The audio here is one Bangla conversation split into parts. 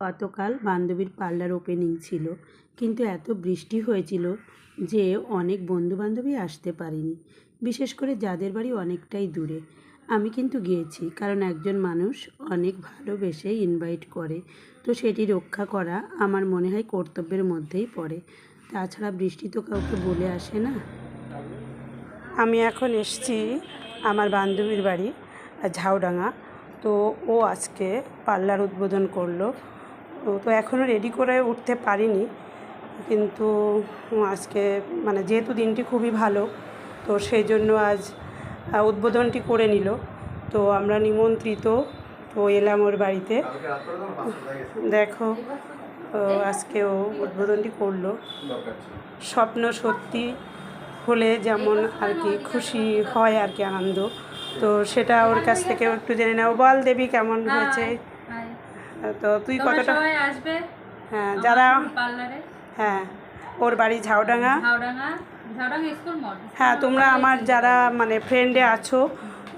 গতকাল বান্ধবীর পার্লার ওপেনিং ছিল, কিন্তু এত বৃষ্টি হয়েছিল যে অনেক বন্ধুবান্ধবী আসতে পারেনি, বিশেষ করে যাদের বাড়ি অনেকটাই দূরে। আমি কিন্তু গিয়েছি, কারণ একজন মানুষ অনেক ভালোবেসে ইনভাইট করে, তো সেটি রক্ষা করা আমার মনে হয় কর্তব্যের মধ্যেই পড়ে। তাছাড়া বৃষ্টি তো কাউকে বলে আসে না। আমি এখন এসছি আমার বান্ধবীর বাড়ি, ঝাউডাঙ্গা। তো ও আজকে পার্লার উদ্বোধন করল। তো এখনও রেডি করে উঠতে পারিনি। কিন্তু আজকে মানে যেহেতু দিনটি খুবই ভালো তো সেই জন্য আজ উদ্বোধনটি করে নিল। তো আমরা নিমন্ত্রিত তো এলাম ওর বাড়িতে। দেখো আজকে ও উদ্বোধনটি করল। স্বপ্ন সত্যি হলে যেমন আর কি খুশি হয় আর কি আনন্দ। তো সেটা ওর কাছ থেকে একটু জেনে নাও। বল দেবী কেমন হয়েছে? হাই। তো তুই কতটা আসবে? হ্যাঁ যারা পার্লারে? হ্যাঁ ওর বাড়ি ঝাউডাঙ্গা। হ্যাঁ তোমরা আমার যারা মানে ফ্রেন্ডে আছো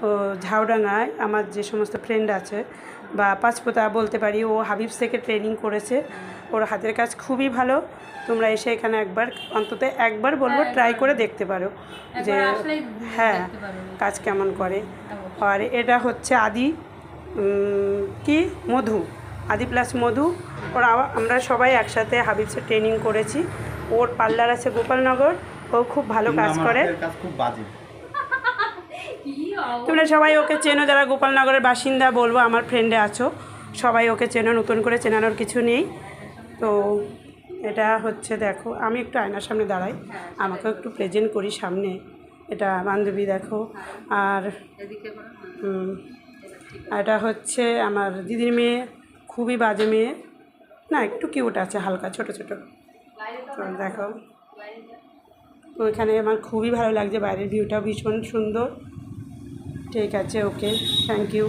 ও ঝাউডাঙ্গায় আমার যে সমস্ত ফ্রেন্ড আছে বা পাঁচপোতা বলতে পারি ও হাবিবস থেকে ট্রেনিং করেছে। ওর হাতের কাজ খুবই ভালো। তোমরা এসে এখানে একবার অন্তত একবার বলব ট্রাই করে দেখতে পারো যে হ্যাঁ কাজ কেমন করে। আর এটা হচ্ছে আদি কি? মধু। আদি প্লাস মধু। ওরা আমরা সবাই একসাথে হাবিবসে ট্রেনিং করেছি। ওর পার্লার আছে গোপালনগর। ও খুব ভালো কাজ করে। তোমরা সবাই ওকে চেনো যারা গোপালনগরের বাসিন্দা বলব আমার ফ্রেন্ডে আছো। সবাই ওকে চেনো নতুন করে চেনানোর কিছু নেই। তো এটা হচ্ছে দেখো আমি একটু আয়নার সামনে দাঁড়াই। আমাকে একটু প্রেজেন্ট করি সামনে। এটা বান্ধবী দেখো। আর এদিকে করো। হুম, আর এটা হচ্ছে আমার দিদির মেয়ে। খুবই বাজে মেয়ে। না, একটু কিউট আছে, হালকা, ছোট ছোট। তো দেখো। ওইখানে আমার খুবই ভালো লাগছে, বাইরের ভিউটা ভীষণ সুন্দর। ঠিক আছে ওকে থ্যাংক ইউ